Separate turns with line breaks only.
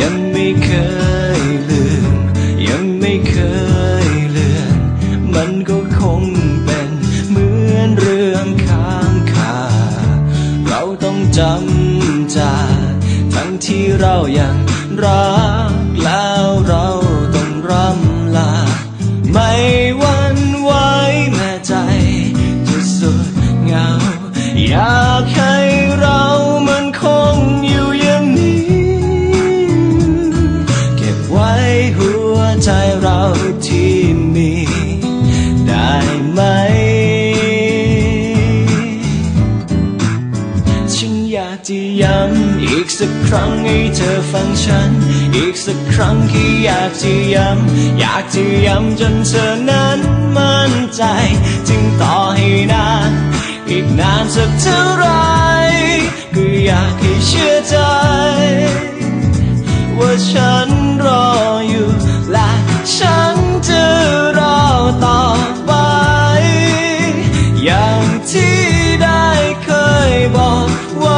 ยังไม่เคยลืม ยังไม่เคยเลือน มันก็คงเป็นเหมือนเรื่องค้างคา เราต้องจำจาทั้งที่เรายังรักแล้วเราต้องร่ำลา ไม่หวันไหวแม้ใจจะสุดเหงาอยาก จะย้ำอีกสักครั้งให้เธอฟังฉัน อีกสักครั้งที่อยากจะย้ำอยากจะย้ำจนเธอนั้นมั่นใจ จึงต่อให้นานอีกนานสักเท่าไรก็อยากให้เชื่อใจ ว่าฉันรออยู่และฉันจะรอต่อไป อย่างที่ได้เคยบอกว่า